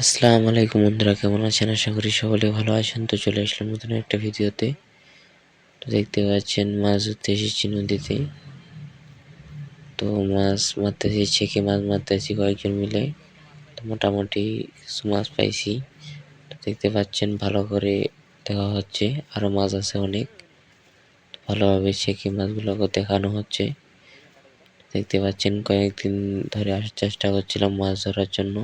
আসসালামু আলাইকুম বন্ধুরা, কেমন আছেন? আশা করি সকলে ভালো আছেন। তো চলে আসলাম নতুন একটা ভিডিওতে। তো দেখতে পাচ্ছেন, মাছ ধরতে এসেছি নদীতে। তো মাছ মারতেছি ছেঁকে মাছ মারতেছি কয়েকজন মিলে। তো মোটামুটি কিছু মাছ পাইছি। তো দেখতে পাচ্ছেন, ভালো করে দেখা হচ্ছে। আরও মাছ আছে অনেক। ভালোভাবে ছেঁকে মাছগুলোকে দেখানো হচ্ছে। দেখতে পাচ্ছেন, কয়েকদিন ধরে আসার চেষ্টা করছিলাম মাছ ধরার জন্য।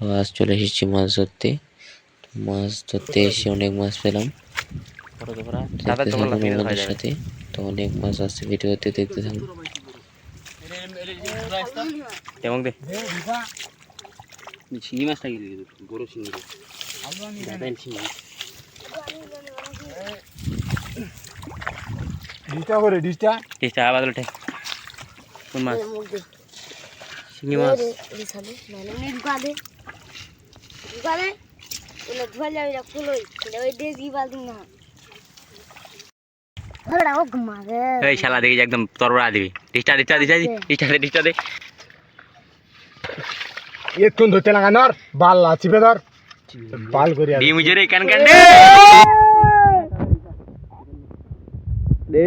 তো আজ চলে এসেছি মাছ ধরতে। মাছ ধরতে এসে অনেক মাছ পেলাম। আমাদের সাথে। তো অনেক মাছ আছে ভিডিওতে দেখতে থাকুন কেমন দে। শিঙি মাছটা বড় শিঙি শিঙি ডিস্টা করে ডিস্টা চেষ্টা আবার উঠে। কোন মাছ? শিঙি মাছ এই শালা দেখি একদম তরবরা দিবি। ডিস্টা ডিস্টা ডিস্টা ডিস্টা ডিস্টা দে এক্ষণ ধরতে লাগা বাল চিপে ধর। বাল করি ডিম জোরে কান কান? দে। দে।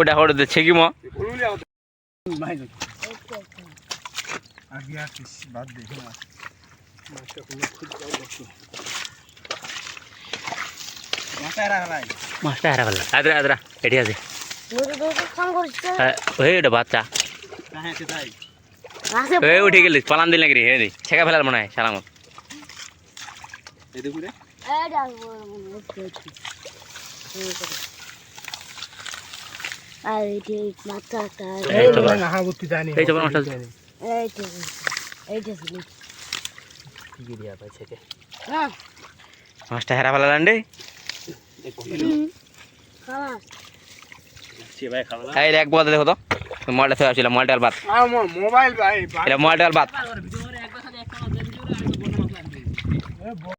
ওটা হড় দে ছেকি ম? মাছটা হারা ফেললা আদরা আদরা এটি আছে। হ্যাঁ, ওই বাচ্চা। ওই উঠে গেলি পালান দিল নাকি রে? হে ছেঁকা ফেলার মনে হয় সালামত আর এটি মাথাটা এই তো না বুঝতে জানি। এই তো বড় মাছটা এইটা এইটা ছিল মাছটা হেরা খাওয়া। এই এক বলতে দেখো তো। মলটা ফেলা ছিল মলটাল বাদ। মোবাইল ভাই মলটাল বাদ।